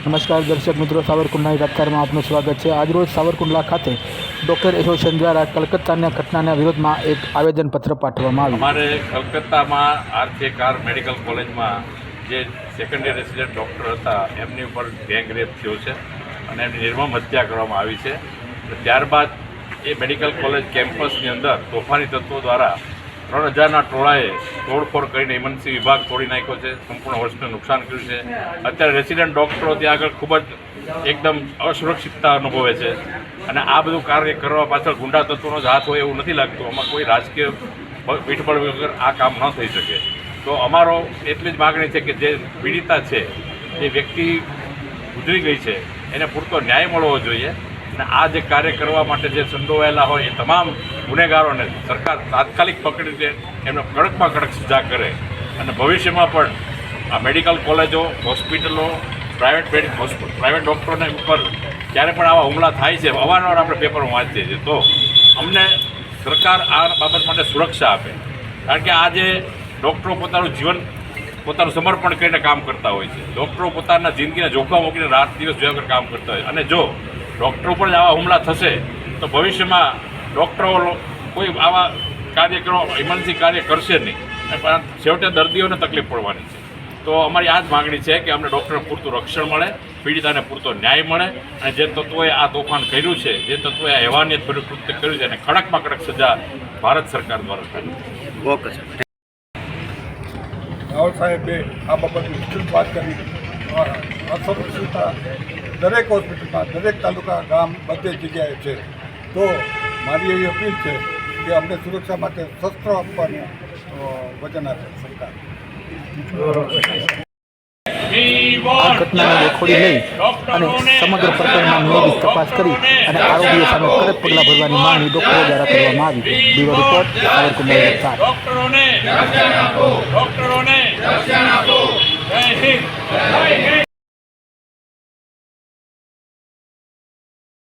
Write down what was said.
નમસ્કાર દર્શક મિત્રો, સાવરકુંડલાની રફતારમાં આપનું સ્વાગત છે. આજરોજ સાવરકુંડલા ખાતે ડૉક્ટર એસોસિએશન દ્વારા કલકત્તાના ઘટનાના વિરોધમાં એક આવેદનપત્ર પાઠવવામાં આવ્યું. અમારે કલકત્તામાં આરકે કાર મેડિકલ કોલેજમાં જે સેકન્ડરી રેસિડેન્ટ ડૉક્ટર હતા, એમની ઉપર ગેંગ રેપ થયો છે અને એમની નિર્મમ હત્યા કરવામાં આવી છે. ત્યારબાદ એ મેડિકલ કોલેજ કેમ્પસની અંદર તોફાની તત્વો દ્વારા ત્રણ હજારના ટોળાએ તોડફોડ કરીને ઇમરજન્સી વિભાગ તોડી નાખ્યો છે. સંપૂર્ણ વર્ષને નુકસાન કર્યું છે. અત્યારે રેસિડેન્ટ ડૉક્ટરો ત્યાં આગળ ખૂબ જ એકદમ અસુરક્ષિતતા અનુભવે છે. અને આ બધું કાર્ય કરવા પાછળ ગુંડા તત્વોનો જ હાથ હોય એવું નથી લાગતું. આમાં કોઈ રાજકીય પીઠબળ વગર આ કામ ન થઈ શકે. તો અમારો એટલી જ માગણી છે કે જે પીડિતા છે એ વ્યક્તિ ગુજરી ગઈ છે, એને પૂરતો ન્યાય મળવો જોઈએ. અને આ જે કાર્ય કરવા માટે જે સંડોવાયેલા હોય એ તમામ ગુનેગારોને સરકાર તાત્કાલિક પકડી દે, એમને કડકમાં કડક સજા કરે. અને ભવિષ્યમાં પણ આ મેડિકલ કોલેજો, હોસ્પિટલો, પ્રાઇવેટ મેડિક પ્રાઇવેટ ડૉક્ટરોને ઉપર જ્યારે પણ આવા હુમલા થાય છે અવારનવાર આપણે પેપરમાં વાંચીએ છીએ. તો અમને સરકાર આ બાબત માટે સુરક્ષા આપે. કારણ કે આજે ડૉક્ટરો પોતાનું જીવન, પોતાનું સમર્પણ કરીને કામ કરતા હોય છે. ડૉક્ટરો પોતાના જિંદગીને જોખમ મૂકીને રાત દિવસ જોયા કામ કરતા હોય અને જો ડૉક્ટરો પર આવા હુમલા થશે તો ભવિષ્યમાં ડૉક્ટરો કોઈ આવા કાર્યક્રમો ઇમરજન્સી કાર્ય કરશે નહીં. અને પણ છેવટે દર્દીઓને તકલીફ પડવાની છે. તો અમારી આ જ માગણી છે કે અમને ડૉક્ટરને પૂરતું રક્ષણ મળે પીડિતાને પૂરતો ન્યાય મળે અને જે તત્વોએ આ તોફાન કર્યું છે જે તત્વોએ આ હેવાનિયત ભર્યું કૃત્ય કર્યું છે અને કડકમાં કડક સજા ભારત સરકાર દ્વારા સર. રાવલ સાહેબે આ બાબતે વિસ્તૃત વાત કરી. અ, દરેક હોસ્પિટલમાં દરેક તાલુકા ગામ બધે જગ્યાએ છે. તો મારી એવી અપીલ છે કે અમને સુરક્ષા માટે શસ્ત્રો આપવાનું વચન આપે સરકાર. આ ઘટનાને રેકોર્ડી લઈ અને સમગ્ર પ્રકરણમાં નિયમિત તપાસ કરી અને આરોપીઓ સામે કડક પગલાં ભરવાની માંગણી ડૉક્ટરો દ્વારા કરવામાં આવી. બ્યુરો રિપોર્ટ સાવરકુંડલા વિસ્તાર. ડોક્ટરોને ડોક્ટરોને જય હિન્દ જય હિન્દ